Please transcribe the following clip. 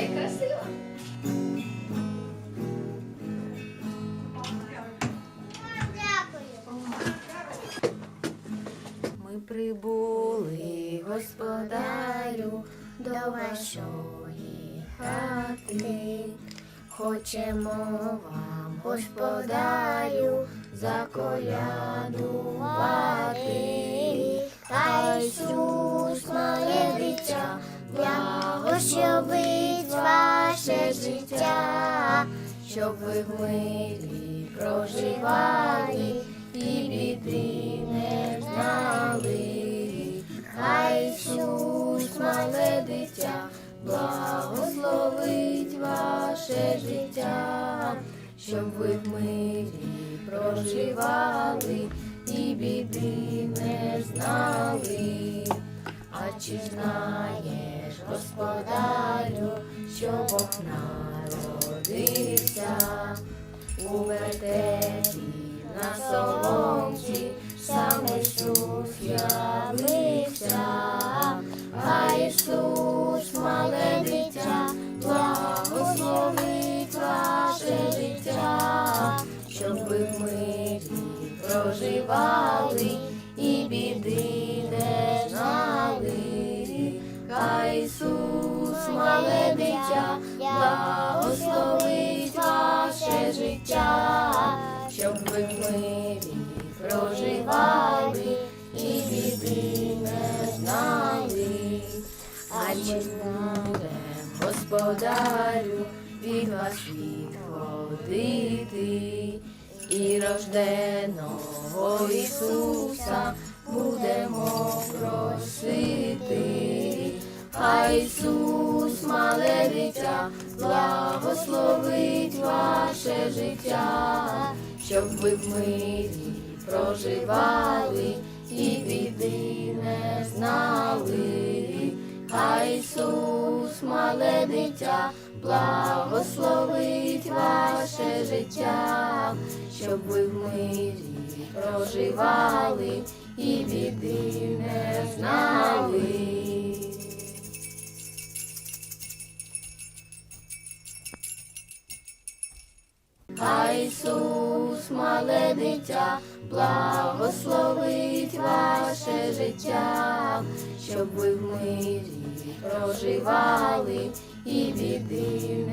Ой, красиво. Ми прибули, господарю, до вашої хати. Хочемо вам, господарю, заколядувати. Та Ісус, моє дитя, благослови ваше життя, щоб ви в мирі проживали і біди не знали. Хай Ісус, мале дитя, благословить ваше життя, щоб ви в мирі проживали і біди не знали. А чи знаєш, господарю, що Бог народився у вертепі на соломці, сам Ісус явився, а Ісус, мале дитя, благословить ваше життя, щоб ви в мирі проживали і біди мале дитя, благословить ваше життя, щоб ви в мирі проживали і біди не знали. А чи буде господарю від вас відходити і рожденого Ісуса будемо просити. Хай Ісус, мале дитя, благословить ваше життя, щоб ви в мирі проживали і біди не знали. Хай Ісус, мале дитя, благословить ваше життя, щоб ви в мирі проживали і біди не знали. Хай Ісус, мале дитя, благословить ваше життя, щоб ви в мирі проживали і біди